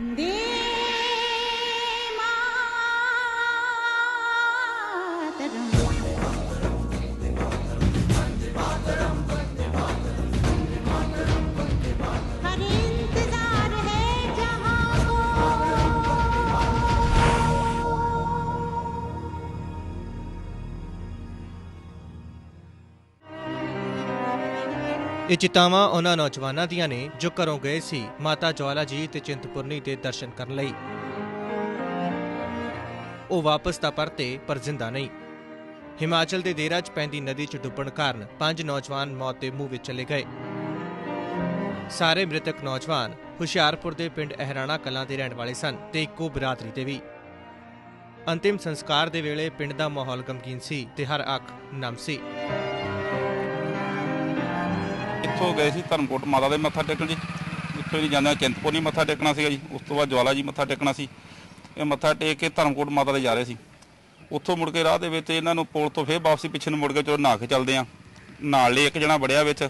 Vande ਇਹ ਚਿਤਾਵਾਂ ਉਹਨਾਂ ਨੌਜਵਾਨਾਂ ਦੀਆਂ ਨੇ ਜੋ ਘਰੋਂ ਗਏ ਸੀ, ਮਾਤਾ ਜਵਾਲਾ ਜੀ ਤੇ ਚਿੰਤਪੁਰਨੀ ਦੇ ਦਰਸ਼ਨ ਕਰਨ ਲਈ। ਉਹ ਵਾਪਸ ਤਾਂ ਪਰਤੇ, ਪਰ ਜ਼ਿੰਦਾ ਨਹੀਂ। ਹਿਮਾਚਲ ਦੇ ਦੇਰਾ 'ਚ ਪੈਂਦੀ ਨਦੀ 'ਚ ਡੁੱਬਣ ਕਾਰਨ ਪੰਜ ਨੌਜਵਾਨ ਮੌਤ ਦੇ ਮੂੰਹ ਵਿੱਚ ਚਲੇ ਗਏ। ਸਾਰੇ ਮ੍ਰਿਤਕ ਨੌਜਵਾਨ ਹੁਸ਼ਿਆਰਪੁਰ ਦੇ ਪਿੰਡ ਅਹਿਰਾਣਾ ਕਲਾਂ ਦੇ ਰਹਿਣ ਵਾਲੇ ਸਨ ਤੇ ਇੱਕੋ ਬਰਾਦਰੀ ਦੇ ਵੀ। ਅੰਤਿਮ ਸੰਸਕਾਰ ਦੇ ਵੇਲੇ ਪਿੰਡ ਦਾ ਮਾਹੌਲ ਗਮਗੀਨ ਸੀ ਤੇ ਹਰ ਅੱਖ ਨਮ ਸੀ। ਇੱਥੋਂ ਗਏ ਸੀ ਧਰਮਕੋਟ ਮਾਤਾ ਦੇ ਮੱਥਾ ਟੇਕਣ ਜੀ। ਇੱਥੋਂ ਜੀ ਜਾਂਦੇ ਚਿੰਤਪੁਰਨੀ ਮੱਥਾ ਟੇਕਣਾ ਸੀਗਾ ਜੀ। ਉਸ ਤੋਂ ਬਾਅਦ ਜਵਾਲਾ ਜੀ ਮੱਥਾ ਟੇਕਣਾ ਸੀ। ਇਹ ਮੱਥਾ ਟੇਕ ਕੇ ਧਰਮਕੋਟ ਮਾਤਾ ਦੇ ਜਾ ਰਹੇ ਸੀ। ਉੱਥੋਂ ਮੁੜ ਕੇ ਰਾਹ ਦੇ ਵਿੱਚ ਇਹਨਾਂ ਨੂੰ ਪੁਲ ਤੋਂ ਫੇਰ ਵਾਪਸੀ ਪਿੱਛੇ ਨੂੰ ਮੁੜ ਕੇ ਚਲੋ ਨਹਾ ਕੇ ਚੱਲਦੇ ਆ। ਨਾਲ ਲਈ ਇੱਕ ਜਣਾ ਵੜਿਆ ਵਿੱਚ।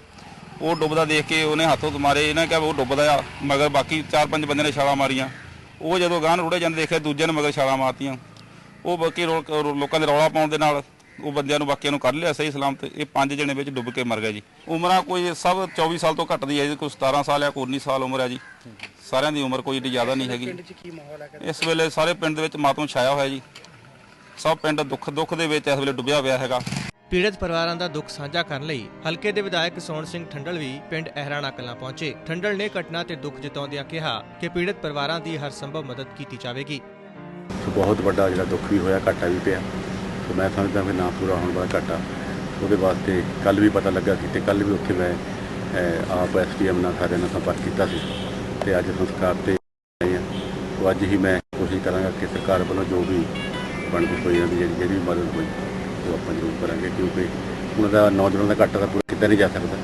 ਉਹ ਡੁੱਬਦਾ ਦੇਖ ਕੇ ਉਹਨੇ ਹੱਥੋਂ ਮਾਰੇ। ਇਹਨਾਂ ਕਿਹਾ ਵੀ ਉਹ ਡੁੱਬਦਾ ਆ, ਮਗਰ ਬਾਕੀ ਚਾਰ ਪੰਜ ਬੰਦੇ ਨੇ ਛਾਲਾਂ ਮਾਰੀਆਂ। ਉਹ ਜਦੋਂ ਗਾਂ ਰੁੜੇ ਜਾਂਦੇ ਦੇਖਿਆ ਦੂਜੇ ਨੇ ਮਗਰ ਛਾਲਾਂ ਮਾਰਤੀਆਂ। ਉਹ ਬਾਕੀ ਰੋ- ਲੋਕਾਂ ਦੇ ਰੌਲਾ ਪਾਉਣ ਦੇ ਨਾਲ ਉਹ ਬੰਦਿਆਂ ਨੂੰ ਬਾਕੀਆਂ ਨੂੰ ਕੱਢ ਲਿਆ ਸਹੀ ਸਲਾਮ ਤੇ ਇਹ ਪੰਜ ਜਣੇ ਵਿੱਚ ਡੁੱਬ ਕੇ ਮਰ ਗਏ ਜੀ। ਉਮਰਾਂ ਕੋਈ ਸਭ 24 ਸਾਲ ਤੋਂ ਘੱਟ ਦੀ ਹੈ ਜੀ ਕੋਈ 17 ਸਾਲ ਆ ਕੋਈ 19 ਸਾਲ ਉਮਰ ਹੈ ਜੀ। ਸਾਰਿਆਂ ਦੀ ਉਮਰ ਕੋਈ ਏਡੀ ਜ਼ਿਆਦਾ ਨਹੀਂ ਹੈਗੀ। ਇਸ ਵੇਲੇ ਸਾਰੇ ਪਿੰਡ ਦੇ ਵਿੱਚ ਮਾਤਮ ਛਾਇਆ ਹੋਇਆ ਜੀ। ਸਭ ਪਿੰਡ ਦੁੱਖ ਦੁੱਖ ਦੇ ਵਿੱਚ ਇਸ ਵੇਲੇ ਡੁੱਬਿਆ ਹੋਇਆ ਹੈਗਾ। ਪੀੜਤ ਪਰਿਵਾਰਾਂ ਦਾ ਦੁੱਖ ਸਾਂਝਾ ਕਰਨ ਲਈ ਹਲਕੇ ਦੇ ਵਿਧਾਇਕ ਸੋਹਣ ਸਿੰਘ ਠੰਡਲ ਵੀ ਪਿੰਡ ਅਹਿਰਾਣਾ ਕਲਾਂ ਪਹੁੰਚੇ। ਠੰਡਲ ਨੇ ਘਟਨਾ ਤੇ ਦੁੱਖ ਜਤਾਉਂਦਿਆਂ ਕਿਹਾ ਕਿ ਪੀੜਤ ਪਰਿਵਾਰਾਂ ਦੀ ਹਰ ਸੰਭਵ ਮਦਦ ਕੀਤੀ ਜਾਵੇਗੀ। ਬਹੁਤ ਵੱਡਾ ਜਿਹੜਾ ਦੁੱਖ ਵੀ ਹੋਇਆ ਘਾਟਾ ਵੀ ਪਿਆ। ਸੋ ਮੈਂ ਸਮਝਦਾ ਕਿ ਨਾ ਪੂਰਾ ਹੋਣ ਵਾਲਾ ਘਾਟਾ। ਉਹਦੇ ਵਾਸਤੇ ਕੱਲ ਵੀ ਪਤਾ ਲੱਗਾ ਸੀ ਤੇ ਕੱਲ ਵੀ ਉੱਥੇ ਮੈਂ ਅਹ, ਆਪ ਐਸਡੀਐਮ ਨਾਲ ਸਾਰਿਆਂ ਨਾਲ ਸੰਪਰਕ ਕੀਤਾ ਸੀ ਤੇ ਅੱਜ ਸੰਸਕਾਰ ਤੇ ਆਏ ਹਾਂ। ਸੋ ਅੱਜ ਹੀ ਮੈਂ ਕੋਸ਼ਿਸ਼ ਕਰਾਂਗਾ ਕਿ ਸਰਕਾਰ ਵੱਲੋਂ ਜੋ ਵੀ ਬਣਦੀ ਹੋਈ ਜਾਂਦੀ ਜਿਹੜੀ ਜਿਹੜੀ ਵੀ ਮਦਦ ਹੋਈ ਉਹ ਆਪਾਂ ਜ਼ਰੂਰ ਕਰਾਂਗੇ ਕਿਉਂਕਿ ਉਹਨਾਂ ਦਾ ਨੌਜਵਾਨਾਂ ਦਾ ਘਾਟਾ ਤਾਂ ਪੂਰਾ ਕੀਤਾ ਨਹੀਂ ਜਾ ਸਕਦਾ।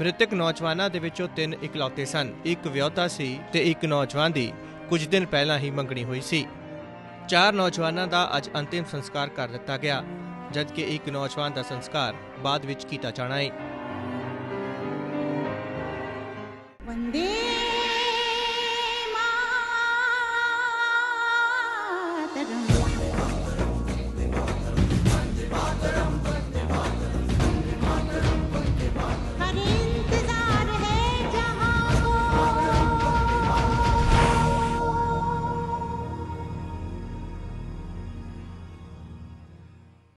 ਮ੍ਰਿਤਕ ਨੌਜਵਾਨਾਂ ਦੇ ਵਿੱਚੋਂ ਤਿੰਨ ਇਕਲੌਤੇ ਸਨ। ਇੱਕ ਵਿਆਹੁਤਾ ਸੀ ਤੇ ਇੱਕ ਨੌਜਵਾਨ ਦੀ ਕੁਝ ਦਿਨ ਪਹਿਲਾਂ ਹੀ ਮੰਗਣੀ ਹੋਈ ਸੀ। ਚਾਰ ਨੌਜਵਾਨਾਂ ਦਾ ਅੱਜ ਅੰਤਿਮ ਸੰਸਕਾਰ ਕਰ ਦਿੱਤਾ ਗਿਆ, ਜਦਕਿ ਇੱਕ ਨੌਜਵਾਨ ਦਾ ਸੰਸਕਾਰ ਬਾਅਦ ਵਿੱਚ ਕੀਤਾ ਜਾਣਾ ਹੈ। ਵੰਦੇ